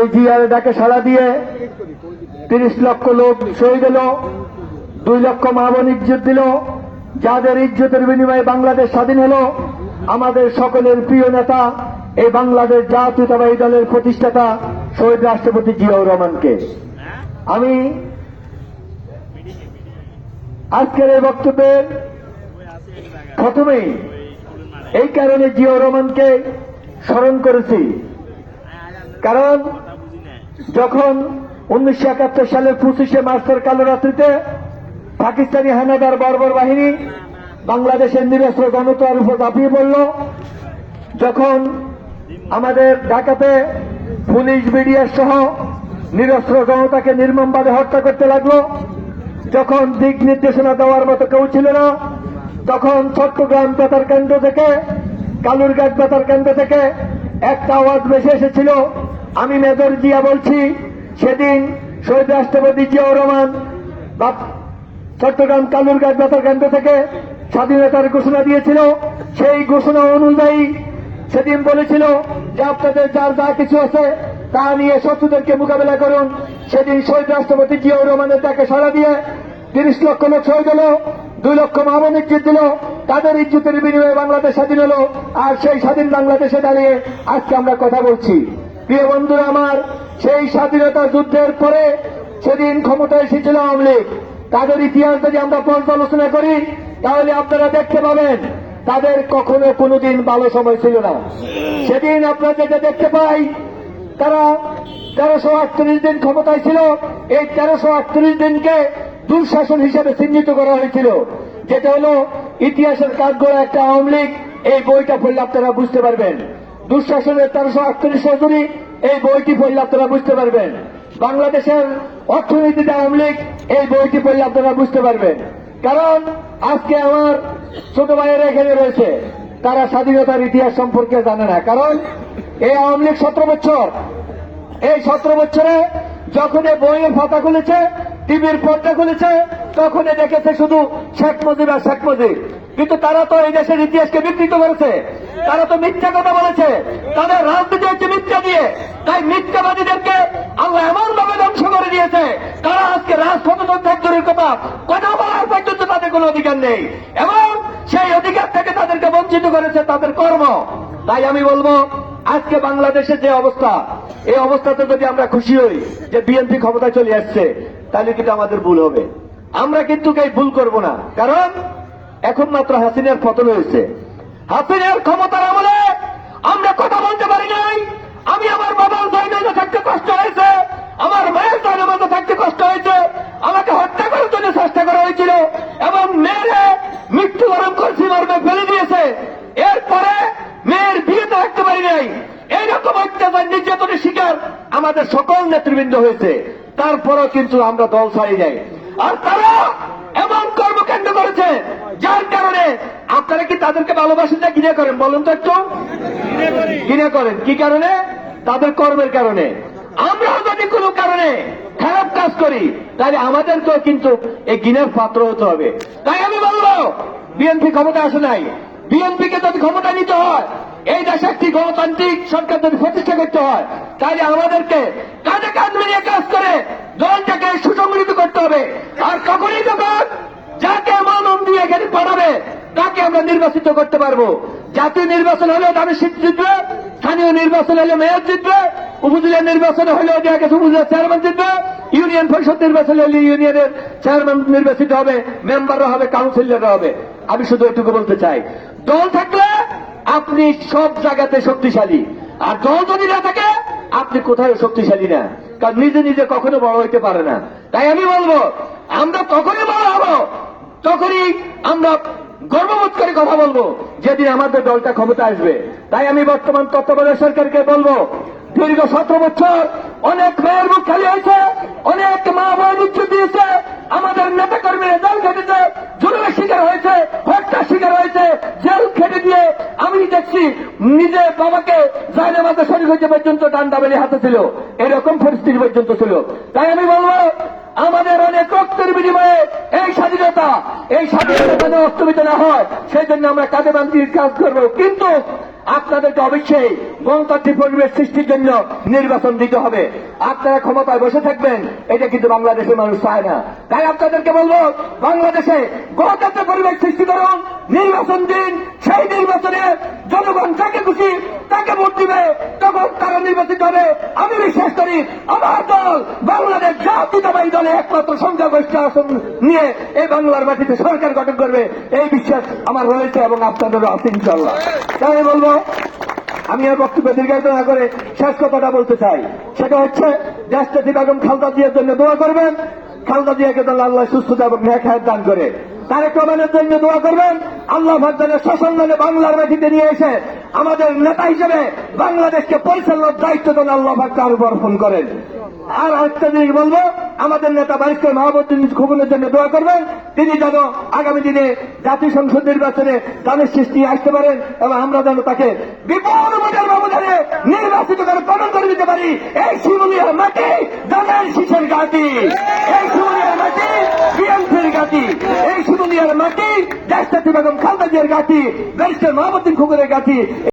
এই জিয়ার ডাকে সাড়া দিয়ে তিরিশ লক্ষ লোক শহীদ হলো, দুই লক্ষ মা বোন ইজ্জত দিল, যাদের ইজ্জতের বিনিময়ে বাংলাদেশ স্বাধীন হলো, আমাদের সকলের প্রিয় নেতা, এই বাংলাদেশ জাতীয়তাবাদী দলের প্রতিষ্ঠাতা শহীদ রাষ্ট্রপতি জিয়াউর রহমানকে। আমি আজকের এই বক্তব্যের প্রথমেই এই কারণে জিয়াউর রহমানকে স্মরণ করেছি। কারণ যখন উনিশশো একাত্তর সালের পঁচিশে মার্চের কালো রাত্রিতে পাকিস্তানি হানাদার বর্বর বাহিনী বাংলাদেশের নিরস্ত্র গণতার উপর ঝাঁপিয়ে পড়ল, যখন আমাদের ঢাকাতে পুলিশ বিডিআর সহ নিরস্ত্র জনতাকে নির্মমভাবে হত্যা করতে লাগল, যখন দিক নির্দেশনা দেওয়ার মতো কেউ ছিল না, তখন চট্টগ্রাম বেতার কেন্দ্র থেকে, কালুরঘাট বেতার কেন্দ্র থেকে একটা আওয়াজ ভেসে এসেছিল। আমি মেজর জিয়া বলছি, সেদিন শহীদ রাষ্ট্রপতি জিয়াউর রহমান চট্টগ্রাম কালুরঘাট বেতার কেন্দ্র থেকে স্বাধীনতার ঘোষণা দিয়েছিল। সেই ঘোষণা অনুযায়ী সেদিন বলেছিল যে আপনাদের যার যা কিছু আছে তা নিয়ে শত্রুদেরকে মোকাবেলা করুন। সেদিন শহীদ রাষ্ট্রপতি জিয়াউর রহমানের তাকে সাড়া দিয়ে তিরিশ লক্ষ লোক শহীদ হলো, দুই লক্ষ ইজ্জত দিল তাদের ইজ্জতের বিনিময়ে বাংলাদেশ স্বাধীন হলো, আর সেই স্বাধীন বাংলাদেশে দাঁড়িয়ে আজকে আমরা কথা বলছি। প্রিয় বন্ধুরা আমার, সেই স্বাধীনতা যুদ্ধের পরে সেদিন ক্ষমতায় এসেছিল আওয়ামী লীগ। তাদের ইতিহাস যদি আমরা পর্যালোচনা করি, তাহলে আপনারা দেখতে পাবেন, তাদের কখনো কোনোদিন ভালো সময় ছিল না। সেদিন আপনারা যেটা দেখতে পাই, তারা তেরোশো আটত্রিশ দিন ক্ষমতায় ছিল। এই তেরোশো আটত্রিশ দিনকে দুঃশাসন হিসেবে চিহ্নিত করা হয়েছিল, যেটা হলো ইতিহাসের কাঠগড়া একটা আওয়ামী লীগ, এই বইটা পড়লে আপনারা বুঝতে পারবেন। দুঃশাসনের তেরোশো আটত্রিশ সজুরি এই বইটি পড়লে আপনারা বুঝতে পারবেন। বাংলাদেশের অর্থনীতিতে আওয়ামী লীগ, এই বইটি পড়লে আপনারা বুঝতে পারবেন। কারণ আজকে আমার ছোট ভাইয়েরা এখানে রয়েছে, তারা স্বাধীনতার ইতিহাস সম্পর্কে জানে না। কারণ এই আওয়ামী লীগ সতেরো বছর। এই সতেরো বছরে যখন বইয়ের ফাতা খুলেছে, টিভির পর্দা খুলেছে তখন দেখেছে শুধু শেখ মুজিব আর শেখ মুজিব। কিন্তু তারা তো এই দেশের ইতিহাসকে বিকৃত করেছে। তারা তো মিথ্যা কথা বলেছে। তাদের রাজনীতি হচ্ছে মিথ্যা দিয়ে। তাই মিথ্যাবাদীদেরকে আল্লাহ এমন ভাবে ধ্বংস করে দিয়েছে। তারা আজকে রাজপথ কথা কথা বলার পর্যন্ত তাদের কোনো অধিকার নেই। এবং সেই অধিকার থেকে তাদেরকে বঞ্চিত করেছে তাদের কর্ম। তাই আমি বলব, আজকে বাংলাদেশের যে অবস্থা, এই অবস্থাতে যদি আমরা খুশি হই যে বিএনপি ক্ষমতায় চলে আসছে, তাহলে কিন্তু আমাদের ভুল হবে। আমরা কিন্তু এই ভুল করব না। কারণ এখন মাত্র হাসিনার পতন হয়েছে। হাসিনার ক্ষমতার আমলে আমরা কথা বলতে পারি নাই। আমি আমার বাবার জায়গায় থাকতে কষ্ট হয়েছে। আমার মায়ের জায়গা থাকতে কষ্ট হয়েছে। আমাকে হত্যা করার জন্য চেষ্টা করা হয়েছিল এবং মেয়েরে মৃত্যুবরণ করছি মর্মে ফেলে দিয়েছে। এরপরে মেয়ের বিয়েতে রাখতে পারি নাই। এইরকম অত্যাচার, নির্যাতনের শিকার আমাদের সকল নেতৃবৃন্দ হয়েছে। তারপরও কিন্তু আমরা দল ছাড়ি যাই আর তারা এমন কর্মকাণ্ড করেছে, যার কারণে আপনারা কি তাদেরকে ভালোবাসেন না কিনে করেন? বলুন তো একটু। কিনে করেন। কি কারণে? তাদের কর্মের কারণে। আমরাও যদি কোনো কারণে খারাপ কাজ করি, তাহলে আমাদেরকেও কিন্তু এই গিনের পাত্র হতে হবে। তাই আমি বলব, বিএনপি ক্ষমতা আসে নাই। বিএনপিকে যদি ক্ষমতা নিতে হয়, এই দেশে একটি গণতান্ত্রিক সরকার যদি প্রতিষ্ঠা করতে হয়, তাহলে আমাদেরকে কাঁধে কাঁধ মিলিয়ে কাজ করে দলটাকে সুসংগঠিত করতে হবে। আর কখনই যখন যাকে মনন দিয়ে এখানে পাঠাবে, তাকে আমরা নির্বাচিত করতে পারব। জাতীয় নির্বাচন হলে তাদের সিট জিতবে স্থানীয় নির্বাচন হলে মেয়র জিতবে উপজেলা নির্বাচন হলে দেখা গেছে উপজেলা চেয়ারম্যান জিতবে ইউনিয়ন পরিষদ নির্বাচন হলে ইউনিয়নের চেয়ারম্যান নির্বাচিত হবে, মেম্বাররা হবে, কাউন্সিলররা হবে। আমি শুধু এটুকু বলতে চাই, দল থাকলে আপনি সব জায়গাতে শক্তিশালী। আর দল যদি না থাকে, আপনি কোথায় শক্তিশালী না। কারণ নিজে নিজে কখনো বড় হইতে পারে না। তাই আমি বলব, আমরা তখনই বড় হব, তখনই আমরা গর্ববোধ করে কথা বলব, যেদিন আমাদের দলটা ক্ষমতা আসবে। তাই আমি বর্তমান তত্ত্বাবধায়ক সরকারকে বলব, দীর্ঘ সতেরো বছর অনেক মেয়ের মুখ খালি হয়েছে, অনেক মা বোন ইজ্জত দিয়েছে, আমাদের নেতা কর্মীরা জেল খেটেছে, জুলুমের শিকার হয়েছে, হত্যার শিকার হয়েছে জেল খেটে দিয়ে আমি দেখছি নিজে বাবাকে জায়নামাজে শরীর হইতে পর্যন্ত ডান্ডা বেলি হাতে ছিল। এরকম পরিস্থিতি পর্যন্ত ছিল। তাই আমি বলব, আমাদের অনেক রক্তের বিনিময়ে এই স্বাধীনতা এই স্বাধীনতা যেন অস্তমিত না হয় সেই জন্য আমরা কাজে বান্ধির কাজ করব। কিন্তু আপনাদেরকে অবশ্যই গণতান্ত্রিক পরিবেশ সৃষ্টির জন্য নির্বাচন দিতে হবে। আপনারা ক্ষমতায় বসে থাকবেন, এটা কিন্তু বাংলাদেশের মানুষ চায় না। তাই আপনাদেরকে বলব, বাংলাদেশে গণতান্ত্রিক পরিবেশ সৃষ্টি করুন, নির্বাচন দিন সেই নির্বাচনে জনগণ যাকে খুশি তাকে ভোট দিবে, তখন তারা নির্বাচিত হবে। আমি বিশ্বাস করি, আমার দল বাংলাদেশ জাতীয়তাবাদী দলে একমাত্র সংখ্যাগরিষ্ঠ আসন নিয়ে এই বাংলার মাটিতে সরকার গঠন করবে। এই বিশ্বাস আমার রয়েছে এবং আপনাদেরও আছে ইনশাল্লাহ তাই বলব, আমি আর বক্তব্য দীর্ঘায়িত না করে শেষ কথাটা বলতে চাই। সেটা হচ্ছে দেশটাতি বেগম খালদা জিয়ার জন্য দোয়া করবেন, খালদা জিয়াকে তো আল্লাহ সুস্থতা এবং ন্যাখায় দান করে। তারেক রহমানের জন্য দোয়া করবেন আল্লাহ ভাগদানের শাসনদানে বাংলার মাটিতে নিয়ে এসে আমাদের নেতা হিসেবে বাংলাদেশকে পরিচালনার দায়িত্ব যেন আল্লাহ ভাগ তার উপর অর্পণ করেন। আর একটা জিনিস বলব, আমাদের নেতা বারিস্টার মাহবুদ্দিন খোকনের জন্য দোয়া করবেন। তিনি যেন আগামী দিনে জাতীয় সংসদ নির্বাচনে দানের সৃষ্টি আসতে পারেন এবং আমরা যেন তাকে বিপুল ব্যবধানে নির্বাচিত করে প্রদান করে দিতে পারি। এই শিমুলিয়ার মাটি দানের শীষের ঘাটি এই শিমুলিয়ার মাটি বিএনপির ঘাটি এই শিমুলিয়ার মাটি দেশটাতি বেগম খালদা জিয়ার ঘাটি